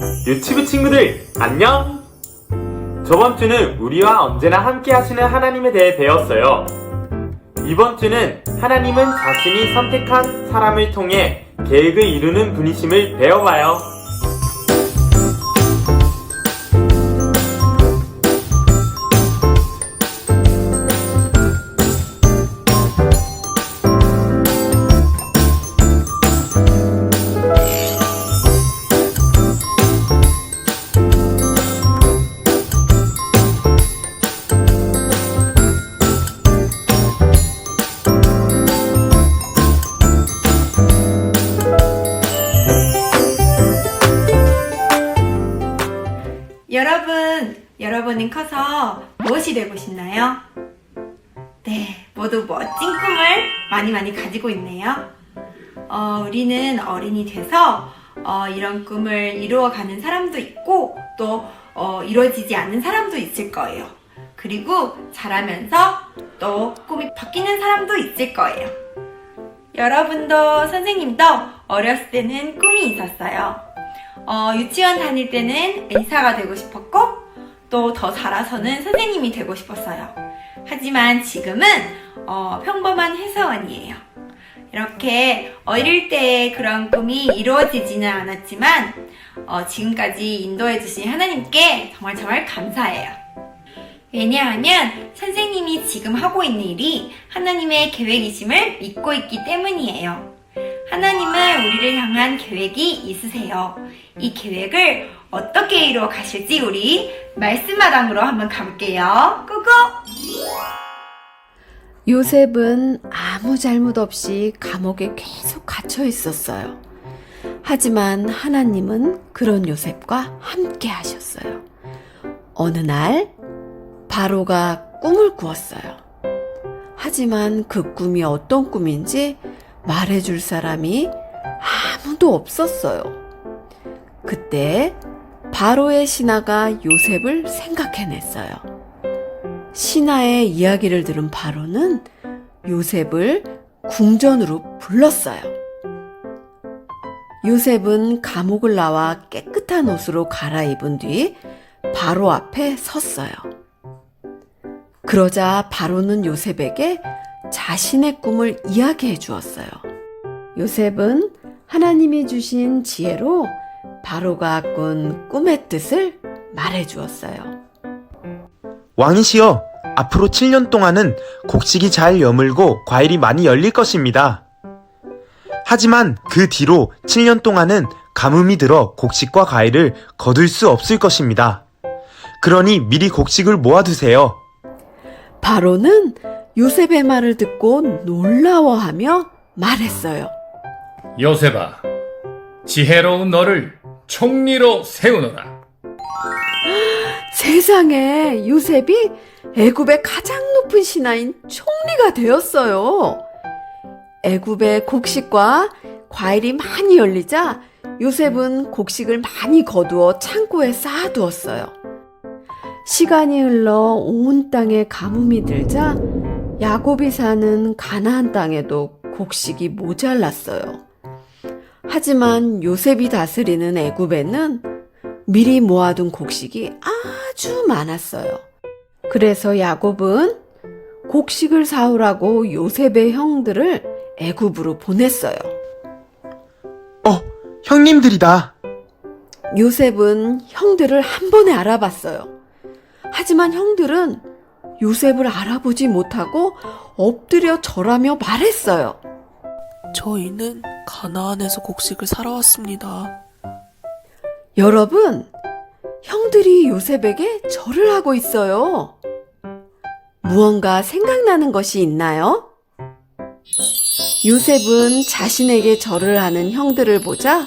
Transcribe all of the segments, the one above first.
유치부 친구들, 안녕! 저번 주는 우리와 언제나 함께 하시는 하나님에 대해 배웠어요. 이번 주는 하나님은 자신이 선택한 사람을 통해 계획을 이루는 분이심을 배워봐요. 여러분, 여러분은 커서 무엇이 되고 싶나요? 네, 모두 멋진 꿈을 많이 많이 가지고 있네요. 어, 우리는 어린이 돼서 어, 이런 꿈을 이루어가는 사람도 있고 또 어, 이루어지지 않는 사람도 있을 거예요. 그리고 자라면서 또 꿈이 바뀌는 사람도 있을 거예요. 여러분도 선생님도 어렸을 때는 꿈이 있었어요. 어, 유치원 다닐 때는 의사가 되고 싶었고, 또 더 자라서는 선생님이 되고 싶었어요. 하지만 지금은, 어, 평범한 회사원이에요. 이렇게 어릴 때 그런 꿈이 이루어지지는 않았지만, 어, 지금까지 인도해 주신 하나님께 정말 정말 감사해요. 왜냐하면 선생님이 지금 하고 있는 일이 하나님의 계획이심을 믿고 있기 때문이에요. 하나님은 우리를 향한 계획이 있으세요. 이 계획을 어떻게 이루어 가실지 우리 말씀마당으로 한번 가볼게요. 고고! 요셉은 아무 잘못 없이 감옥에 계속 갇혀 있었어요. 하지만 하나님은 그런 요셉과 함께 하셨어요. 어느 날, 바로가 꿈을 꾸었어요. 하지만 그 꿈이 어떤 꿈인지 말해줄 사람이 아무도 없었어요. 그때 바로의 신하가 요셉을 생각해냈어요. 신하의 이야기를 들은 바로는 요셉을 궁전으로 불렀어요. 요셉은 감옥을 나와 깨끗한 옷으로 갈아입은 뒤 바로 앞에 섰어요. 그러자 바로는 요셉에게 자신의 꿈을 이야기해 주었어요. 요셉은 하나님이 주신 지혜로 바로가 꾼 꿈의 뜻을 말해 주었어요. 왕이시여, 앞으로 7년 동안은 곡식이 잘 여물고 과일이 많이 열릴 것입니다. 하지만 그 뒤로 7년 동안은 가뭄이 들어 곡식과 과일을 거둘 수 없을 것입니다. 그러니 미리 곡식을 모아두세요. 바로는 요셉의 말을 듣고 놀라워하며 말했어요. 요셉아, 지혜로운 너를 총리로 세우노라. 세상에 요셉이 애굽의 가장 높은 신하인 총리가 되었어요. 애굽의 곡식과 과일이 많이 열리자 요셉은 곡식을 많이 거두어 창고에 쌓아두었어요. 시간이 흘러 온 땅에 가뭄이 들자 야곱이 사는 가나안 땅에도 곡식이 모자랐어요. 하지만 요셉이 다스리는 애굽에는 미리 모아둔 곡식이 아주 많았어요. 그래서 야곱은 곡식을 사오라고 요셉의 형들을 애굽으로 보냈어요. 어, 형님들이다. 요셉은 형들을 한 번에 알아봤어요. 하지만 형들은 요셉을 알아보지 못하고 엎드려 절하며 말했어요. 저희는 가나안에서 곡식을 사러 왔습니다. 여러분, 형들이 요셉에게 절을 하고 있어요. 무언가 생각나는 것이 있나요? 요셉은 자신에게 절을 하는 형들을 보자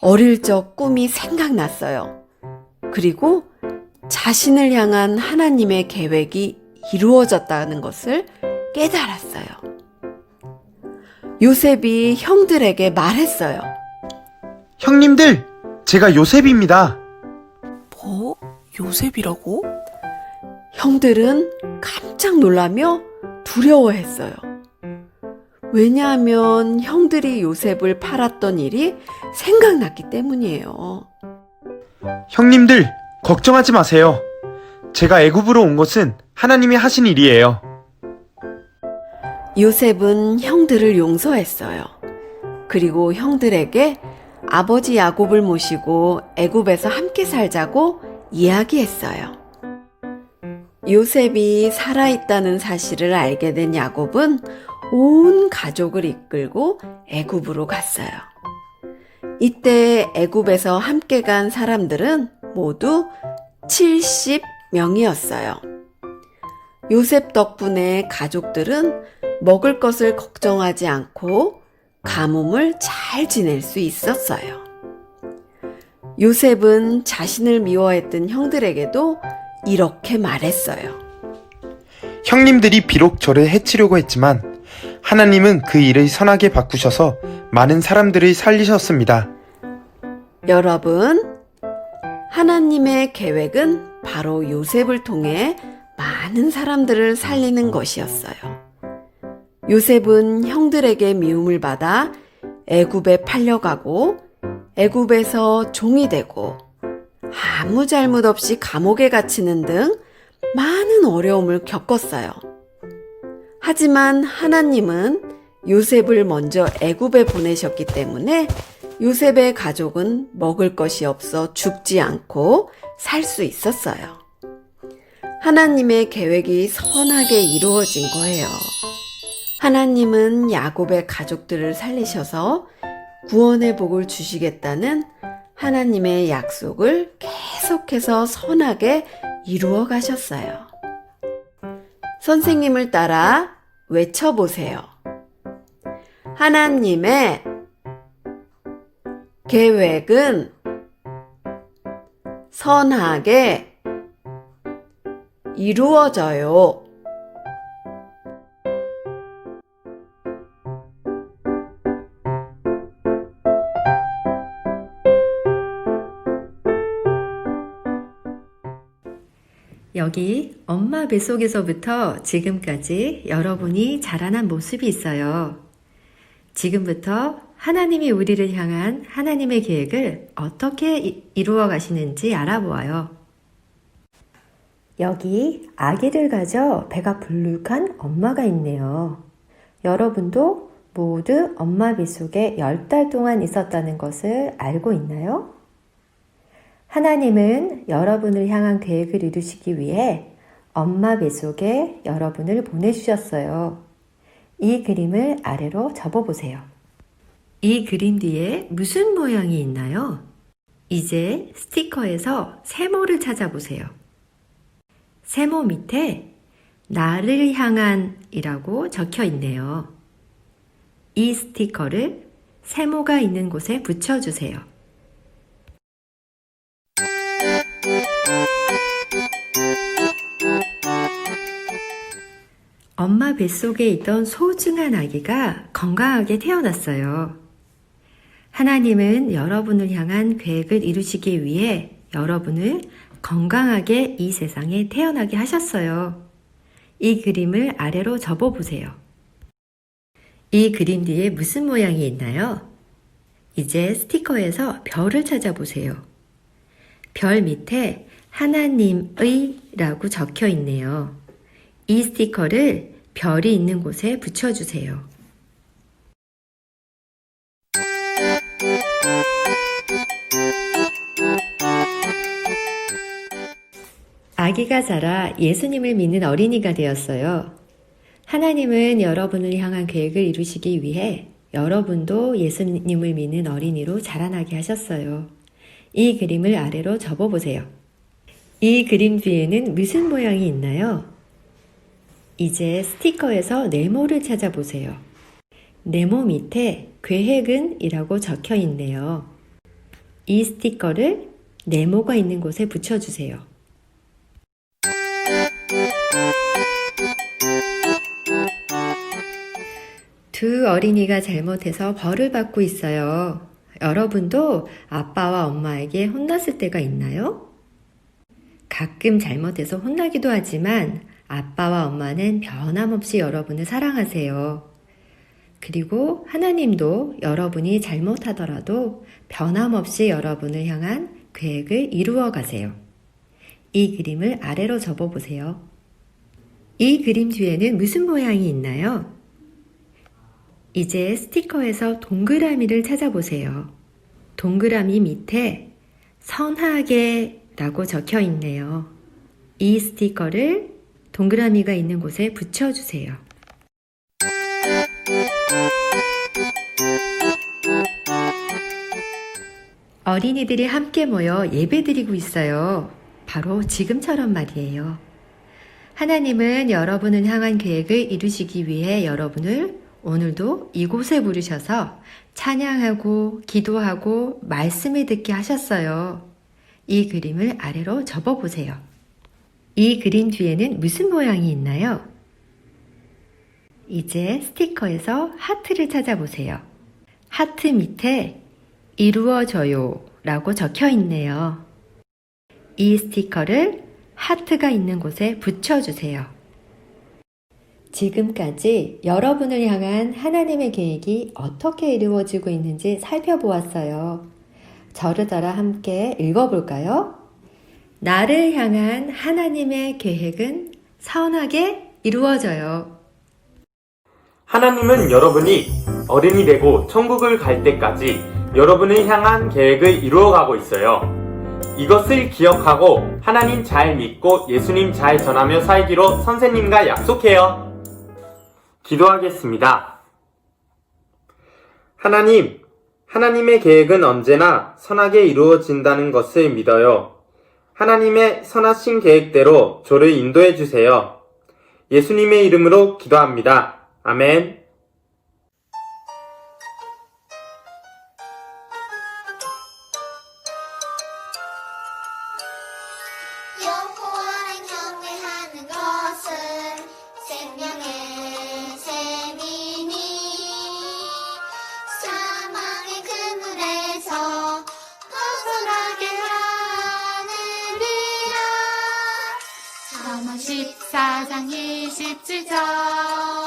어릴 적 꿈이 생각났어요. 그리고 자신을 향한 하나님의 계획이 이루어졌다는 것을 깨달았어요. 요셉이 형들에게 말했어요. 형님들, 제가 요셉입니다. 뭐? 요셉이라고? 형들은 깜짝 놀라며 두려워했어요. 왜냐하면 형들이 요셉을 팔았던 일이 생각났기 때문이에요. 형님들, 걱정하지 마세요. 제가 애굽으로 온 것은 하나님이 하신 일이에요. 요셉은 형들을 용서했어요. 그리고 형들에게 아버지 야곱을 모시고 애굽에서 함께 살자고 이야기했어요. 요셉이 살아있다는 사실을 알게 된 야곱은 온 가족을 이끌고 애굽으로 갔어요. 이때 애굽에서 함께 간 사람들은 모두 70명이었어요. 요셉 덕분에 가족들은 먹을 것을 걱정하지 않고 가뭄을 잘 지낼 수 있었어요. 요셉은 자신을 미워했던 형들에게도 이렇게 말했어요. 형님들이 비록 저를 해치려고 했지만 하나님은 그 일을 선하게 바꾸셔서 많은 사람들을 살리셨습니다. 여러분, 하나님의 계획은 바로 요셉을 통해 많은 사람들을 살리는 것이었어요. 요셉은 형들에게 미움을 받아 애굽에 팔려가고 애굽에서 종이 되고 아무 잘못 없이 감옥에 갇히는 등 많은 어려움을 겪었어요. 하지만 하나님은 요셉을 먼저 애굽에 보내셨기 때문에 요셉의 가족은 먹을 것이 없어 죽지 않고 살 수 있었어요. 하나님의 계획이 선하게 이루어진 거예요. 하나님은 야곱의 가족들을 살리셔서 구원의 복을 주시겠다는 하나님의 약속을 계속해서 선하게 이루어 가셨어요. 선생님을 따라 외쳐보세요. 하나님의 계획은 선하게 이루어져요. 여기 엄마 뱃속에서부터 지금까지 여러분이 자라난 모습이 있어요. 지금부터 하나님이 우리를 향한 하나님의 계획을 어떻게 이- 이루어 가시는지 알아보아요. 여기 아기를 가져 배가 불룩한 엄마가 있네요. 여러분도 모두 엄마 뱃속에 열달 동안 있었다는 것을 알고 있나요? 하나님은 여러분을 향한 계획을 이루시기 위해 엄마 뱃속에 여러분을 보내주셨어요. 이 그림을 아래로 접어보세요. 이 그림 뒤에 무슨 모양이 있나요? 이제 스티커에서 세모를 찾아보세요. 세모 밑에 나를 향한 이라고 적혀 있네요. 이 스티커를 세모가 있는 곳에 붙여주세요. 엄마 뱃속에 있던 소중한 아기가 건강하게 태어났어요. 하나님은 여러분을 향한 계획을 이루시기 위해 여러분을 건강하게 이 세상에 태어나게 하셨어요. 이 그림을 아래로 접어보세요. 이 그림 뒤에 무슨 모양이 있나요? 이제 스티커에서 별을 찾아보세요. 별 밑에 하나님의 라고 적혀 있네요. 이 스티커를 별이 있는 곳에 붙여주세요. 아기가 자라 예수님을 믿는 어린이가 되었어요. 하나님은 여러분을 향한 계획을 이루시기 위해 여러분도 예수님을 믿는 어린이로 자라나게 하셨어요. 이 그림을 아래로 접어보세요. 이 그림 뒤에는 무슨 모양이 있나요? 이제 스티커에서 네모를 찾아보세요. 네모 밑에 계획은 이라고 적혀 있네요. 이 스티커를 네모가 있는 곳에 붙여주세요. 두 어린이가 잘못해서 벌을 받고 있어요. 여러분도 아빠와 엄마에게 혼났을 때가 있나요? 가끔 잘못해서 혼나기도 하지만 아빠와 엄마는 변함없이 여러분을 사랑하세요. 그리고 하나님도 여러분이 잘못하더라도 변함없이 여러분을 향한 계획을 이루어 가세요. 이 그림을 아래로 접어 보세요. 이 그림 뒤에는 무슨 모양이 있나요? 이제 스티커에서 동그라미를 찾아보세요. 동그라미 밑에 선하게 라고 적혀 있네요. 이 스티커를 동그라미가 있는 곳에 붙여주세요. 어린이들이 함께 모여 예배드리고 있어요. 바로 지금처럼 말이에요. 하나님은 여러분을 향한 계획을 이루시기 위해 여러분을 오늘도 이곳에 부르셔서 찬양하고 기도하고 말씀을 듣게 하셨어요. 이 그림을 아래로 접어 보세요. 이 그림 뒤에는 무슨 모양이 있나요? 이제 스티커에서 하트를 찾아보세요. 하트 밑에 이루어져요 라고 적혀 있네요. 이 스티커를 하트가 있는 곳에 붙여주세요. 지금까지 여러분을 향한 하나님의 계획이 어떻게 이루어지고 있는지 살펴보았어요. 저를 따라 함께 읽어볼까요? 나를 향한 하나님의 계획은 선하게 이루어져요. 하나님은 여러분이 어른이 되고 천국을 갈 때까지 여러분을 향한 계획을 이루어가고 있어요. 이것을 기억하고 하나님 잘 믿고 예수님 잘 전하며 살기로 선생님과 약속해요. 기도하겠습니다. 하나님, 하나님의 계획은 언제나 선하게 이루어진다는 것을 믿어요. 하나님의 선하신 계획대로 저를 인도해 주세요. 예수님의 이름으로 기도합니다. 아멘. 14장 27절